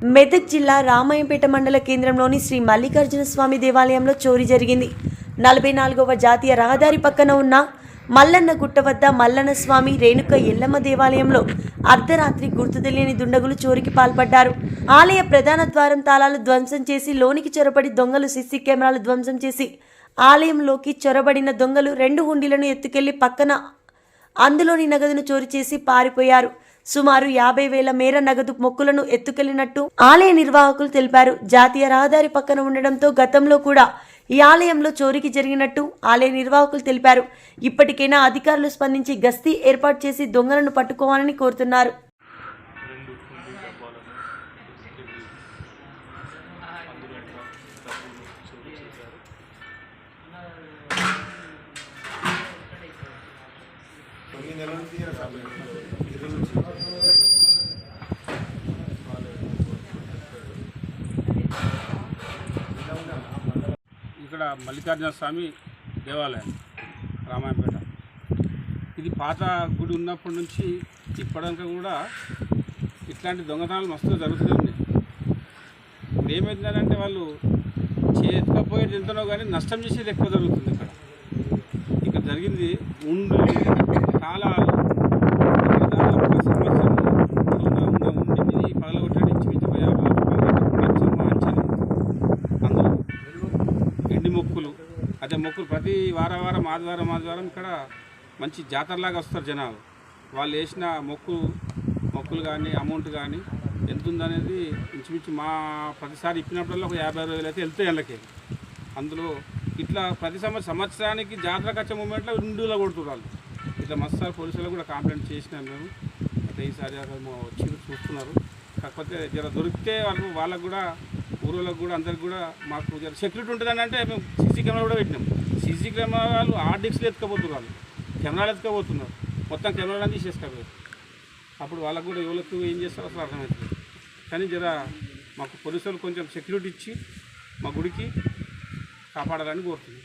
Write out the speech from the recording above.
మెదక్ జిల్లా రామాయంపేట మండల కేంద్రంలోని శ్రీ మల్లికార్జున స్వామి దేవాలయంలో చోరీ జరిగింది. నలభై నాలుగవ జాతీయ రహదారి పక్కన ఉన్న మల్లన్న గుట్ట వద్ద మల్లన్న స్వామి రేణుక ఎల్లమ్మ దేవాలయంలో అర్ధరాత్రి గుర్తు తెలియని దుండగులు చోరికి పాల్పడ్డారు. ఆలయ ప్రధాన ద్వారం తాళాలు ధ్వంసం చేసి లోనికి చొరబడి దొంగలు సిసి కెమెరాలు ధ్వంసం చేసి ఆలయంలోకి చొరబడిన దొంగలు రెండు హుండీలను ఎత్తుకెళ్ళి పక్కన అందులోని నగదును చోరీ చేసి పారిపోయారు. సుమారు యాభై వేల మేర నగదు మొక్కులను ఎత్తుకెళ్ళినట్టు ఆలయ నిర్వాహకులు తెలిపారు. జాతీయ రహదారి పక్కన ఉండడంతో గతంలో కూడా ఈ ఆలయంలో చోరీకి జరిగినట్టు ఆలయ నిర్వాహకులు తెలిపారు. ఇప్పటికైనా అధికారులు స్పందించి గస్తీ ఏర్పాటు చేసి దొంగలను పట్టుకోవాలని కోరుతున్నారు. రెండు డబ్బాలను తీసుకెళ్ళి అందులో డబ్బులు చోరీ చేశారు తొమ్మిది నెలల నుంచి ఈయన సభ్యుడు. ఇరవై నుంచి. ఇక్కడ మల్లికార్జున స్వామి దేవాలయం రామాయణపేట. ఇది పాత గుడి ఉన్నప్పటి నుంచి ఇప్పటిదాకా కూడా ఇట్లాంటి దొంగతనాలు మస్తు జరుగుతున్నాయి ఉన్నాయి. ఇప్పుడు ఏమవుతుందంటే వాళ్ళు చేతకపోయేది ఎంతనో కానీ నష్టం చేసేది ఎక్కువ జరుగుతుంది ఇక్కడ. ఇక్కడ జరిగింది ఉండు తాళాలు దాదాపు ఒక సంవత్సరం ఉన్న ఉన్న ఉండిని పగలగొట్టడానికి ఇంచుమించు యాభై రూపాయలు లక్ష మా అంచనా అందులో ఎండి మొక్కులు. అదే మొక్కులు ప్రతి వారం వారం ఆదివారం ఆదివారం ఇక్కడ మంచి జాతరలాగా వస్తారు జనాలు. వాళ్ళు వేసిన మొక్కు మొక్కులు కానీ అమౌంట్ కానీ ఎంత ఉందనేది ఇంచుమించు మా ప్రతిసారి ఇప్పినప్పుడల్లా ఒక యాభై అరవై వేలు అయితే వెళ్తాయి వాళ్ళకి అందులో ఇట్లా ప్రతి సంవత్సరం సంవత్సరానికి జాతరకు వచ్చే మూమెంట్లో ఇండులో కొడుతున్నారు ఇట్లా మస్తు పోలీసులకు కూడా కంప్లైంట్ చేసినాం మేము. అయితే ఈసారి మా వచ్చి చూస్తున్నారు. కాకపోతే జర దొరికితే వాళ్ళు వాళ్ళకు కూడా ఊరోళ్ళకు కూడా అందరికి కూడా మాకు జర సెక్యూరిటీ ఉంటుందని అంటే మేము సీసీ కెమెరా కూడా పెట్టినాం. సీసీ కెమెరాలు ఆర్డిక్స్లు ఎత్తుకపోతున్నారు వాళ్ళు. కెమెరాలు ఎత్తుకపోతున్నారు. మొత్తం కెమెరాలు తీసేసుకోవాలి అప్పుడు వాళ్ళకు కూడా ఎవరికి ఏం చేస్తారో అసలు అర్థమవుతుంది కానీ జర మాకు పోలీసులు కొంచెం సెక్యూరిటీ ఇచ్చి మా గుడికి కాపాడాలని కోరుతున్నాం.